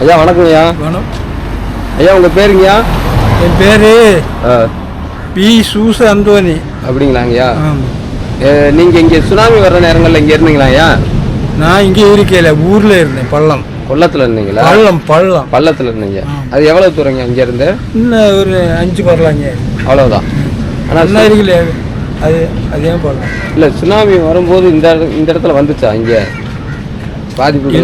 ஐயா வணக்கங்கய்யா வேணும் ஐயா உங்கள் பேருங்கய்யா? என் பேர் பி சூச அந்தோனி அப்படிங்களாங்கய்யா நீங்கள் இங்கே சுனாமி வர்ற நேரங்களில் இங்கே இருந்தீங்களா ஐயா? நான் இங்கே இருக்கல ஊரில் இருந்தேன் பள்ளம். கொல்லத்தில் இருந்தீங்களா? பள்ளம் பள்ளம். பள்ளத்தில் இருந்தீங்க. அது எவ்வளோ தூரங்க இங்கேருந்து இன்னும் ஒரு அஞ்சு பரலாங்க அவ்வளோதான் ஆனால் இன்னும் இருக்கல அது அதே பள்ளம் இல்லை சுனாமி வரும்போது இந்த இந்த இடத்துல வந்துச்சா இங்கே? பாதிப்பு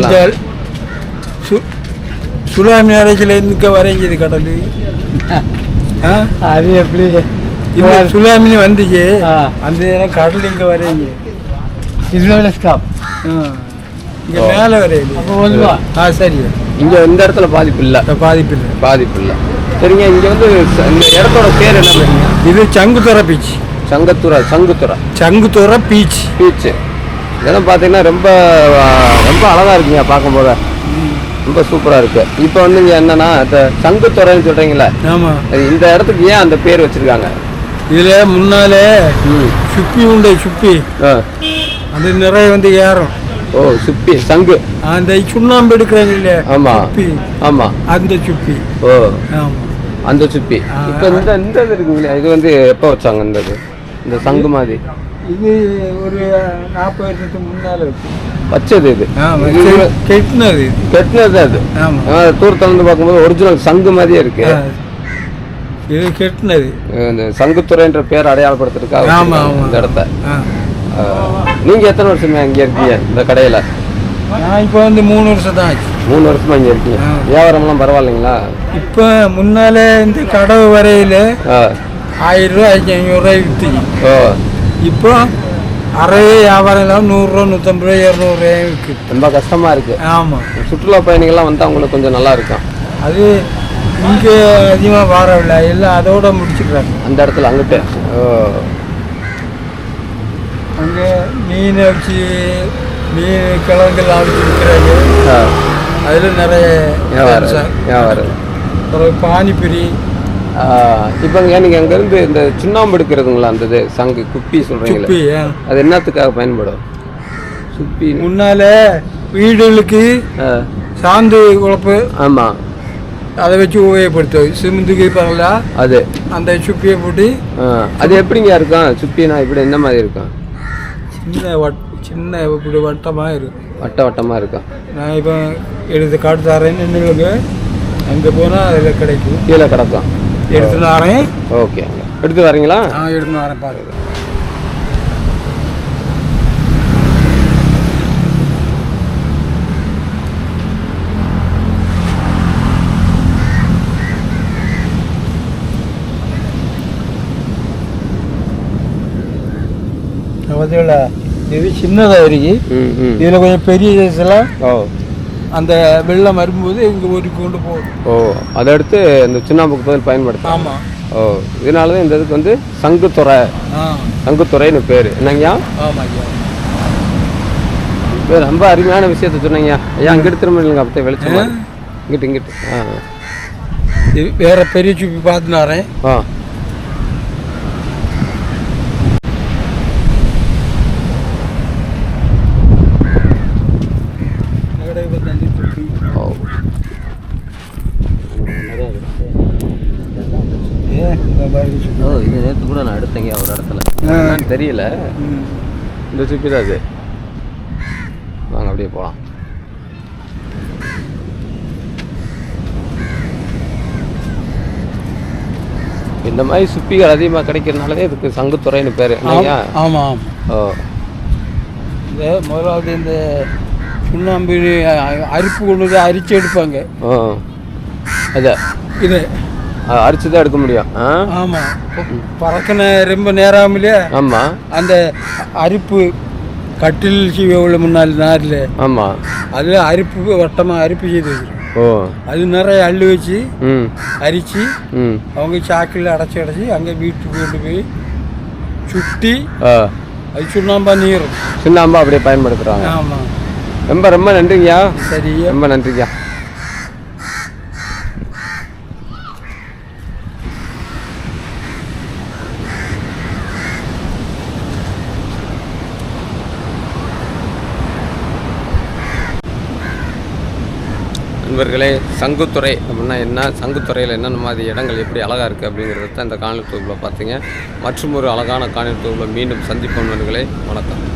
சுனாமி அரைச்சில் இருந்துக்க வரைஞ்சது கடல் ஆ? அது எப்படி? இந்த சுனாமி வந்துச்சு. ஆ. அந்த நேரம் கடல் இங்கே வரைஞ்சு இதுல ஸ்டாப் இங்கே. மேலே வரையுது ஆ சரி. இங்கே இந்த இடத்துல பாதிப்பு இல்லை. பாதிப்பு இல்லை. பாதிப்பு இல்லை. சரிங்க இங்கே வந்து இந்த இடத்தோட பேர் என்ன இது Sanguthurai beach. Sangathurai Sanguthurai Sanguthurai beach. Beach. இதெல்லாம் பார்த்தீங்கன்னா ரொம்ப ரொம்ப அழகாக இருக்குங்க பார்க்கும்போது. ரொம்ப சூப்பராக இருக்கு. இப்போ வந்து இங்கே என்னன்னா இந்த சங்குத்துறைன்னு சொல்கிறீங்களே ஆமாம் இந்த இடத்துக்கு ஏன் அந்த பேர் வச்சிருக்காங்க? இதில் முன்னாலே சுப்பி உண்டு சுப்பி. ஆ. அது நிறைய வந்து ஏறும். ஓ சுப்பி சங்கு. அந்த சுண்ணாம்பு எடுக்கிறாங்க இல்லையா ஆமாம் சுப்பி. ஆமாம் அந்த சுப்பி. ஓ. ஆமாம் அந்த சுப்பி. இப்போ இந்த இந்த இது இருக்குங்களா இது வந்து எப்போ வச்சாங்க இந்த இது? இந்த சங்கு மாதிரி. இது ஒரு நாற்பது வருஷத்துக்கு முன்னால் இருக்கு. வச்சது இது. கெட்டினது கெட்டினது அது. ஆமாம் தூரத்துல இருந்து பார்க்கும்போது ஒரிஜினல் சங்கு மாதிரியே இருக்கு. இது கெட்டினது. இந்த சங்குத்துறைன்ற பேர் அடையாளப்படுத்துறதுக்காக ஆமாம் ஆமாம் இந்த இடத்த. ஆ. ஆ, நீங்க எத்தனை வருஷமா இங்க இருக்கீங்க இந்த கடையில? நான் இப்போ வந்து மூணு வருஷம் தான் ஆச்சு. மூணு வருஷமா இங்க இருக்கீங்க. வியாபாரம்லாம் பரவாயில்லைங்களா? இப்போ முன்னாலே இந்த கடவு வரையில் ஆயிரம் ரூபா ஆயிரத்தி ஐநூறுரூவா விற்றுச்சு ஓ. இப்போ அறவே வியாபாரம் இல்லாமல் நூறுரூவா நூற்றம்பது ரூபா இரநூறுவாயும் இருக்குது ரொம்ப கஷ்டமா இருக்கு. ஆமாம் சுற்றுலா பயணிகள்லாம் வந்தா அவங்களுக்கு கொஞ்சம் நல்லா இருக்கும். அது இங்கே அதிகமாக வரவில்லை. எல்லாம் அதோட முடிச்சுக்கிறாங்க. அந்த இடத்துல அங்கிட்டு ஓ. அங்கே மீன் வச்சு மீன் கிழங்குலாம் வச்சு விற்கிறாங்க. அதில் நிறைய வியாபாரம். வியாபாரம். அப்புறம் பானிபூரி ஆ, இப்போங்க நீங்க அங்க இருந்து இந்த சுண்ணாம்பு எடுக்கிறதுங்களா அந்த இது சங்கு குப்பி ஆ. அது என்னத்துக்காக பயன்படும்? சுப்பி. முன்னால வீடுகளுக்கு சாந்து குழப்பு ஆமா. அதை வச்சு உபயோகப்படுத்துவோம் சிமெண்ட்டுக்கு பரவலா அது. அந்த சுப்பியை போட்டு அது எப்படிங்க இருக்கும்? சுப்பினா இப்படி என்ன மாதிரி இருக்கும்? சின்ன வட் சின்ன இப்படி வட்டமாக இருக்கும். வட்ட வட்டமா இருக்கும். நான் இப்போ எடுத்து காட்டு தரேன்னு நின்றுங்க அங்கே போனால் அதில் கிடைக்கும். கீழே கிடக்கும். எடுத்து தரேன் ஓகே. எடுத்து வரீங்களா? நான் எடுத்து வரேன் பாருங்க பார்த்தீங்களா இது சின்னதாக இருக்கு. இதில் கொஞ்சம் பெரிய சைஸ்லாம் அந்த வெள்ளம் வரும்போது இங்கே ஒரு கொண்டு போகும். ஓ அதை எடுத்து இந்த சுண்ணாம்புக்கு பதில் பயன்படுத்தலாம். ஆமாம் ஓ இதனால தான் இந்த இதுக்கு வந்து சங்குத்துறை. சங்குத்துறைன்னு பேர். என்னங்கய்யா? ஆமாம் ஐயா. ரொம்ப அருமையான விஷயத்த சொன்னீங்க ஐயா அங்கிட்டு திரும்ப இல்லைங்க அப்போ வெளிச்சமா. இங்கிட்டு இங்கிட்டு. ஆ. வேற பெரிய சுப்பி பார்த்து வரேன். ஆ ஓ ஓ இது நேற்று கூட நான் எடுத்தேங்க ஒரு இடத்துல. தெரியல. இந்த சுப்பி தான் அது வாங்க அப்படியே போகலாம் இந்த மாதிரி சுப்பிகள் அதிகமாக கிடைக்கிறதுனாலதே இதுக்கு சங்குத்துறைன்னு பேர். இல்லையா? ஆமாம் ஓ. இந்த முதலாவது இந்த சுண்ணாம்பு அரிப்பு கொண்டு அரிச்சு எடுப்பாங்க. ஓ. அதை. இது. அரிச்சு தான் எடுக்க முடியும். ஆமாம் பறக்கின ரொம்ப நேரம் இல்லையா ஆமாம் அந்த அரிப்பு கட்டில் உள்ள முன்னாள் நாரில்? ஆமாம் அதில் அரிப்பு வட்டமாக அரிப்பு செய்து. ஓ. அது நிறைய அள்ளு வச்சு ம். அரிச்சு ம். அவங்க சாக்கில் அடைச்சி அடைச்சி அங்கே வீட்டுக்கு கொண்டு போய் சுட்டி ஆ. அது சுண்ணாம்பா நீரும். சுண்ணாம்பா அப்படியே பயன்படுத்துகிறாங்க ஆமாம் ரொம்ப ரொம்ப நன்றிங்கய்யா. சரி ரொம்ப நன்றிங்கய்யா. நண்பர்களே சங்குத்துறை அப்படின்னா என்ன? சங்குத்துறையில் என்னென்ன மாதிரி இடங்கள் எப்படி அழகாக இருக்குது அப்படிங்கிறத தான் இந்த காணொலி தொகுப்பில் பார்த்தீங்க மற்றும் ஒரு அழகான காணொலி தொகுப்பில் மீண்டும் சந்திப்போம் நண்பர்களே. வணக்கம்.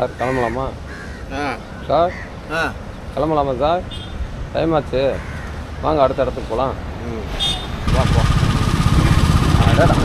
சார் கிளம்பலாமா? சார்? கிளம்பலாமா சார்? டைம் ஆச்சு. வாங்க அடுத்த இடத்துக்கு போகலாம் வா போ. அடடா.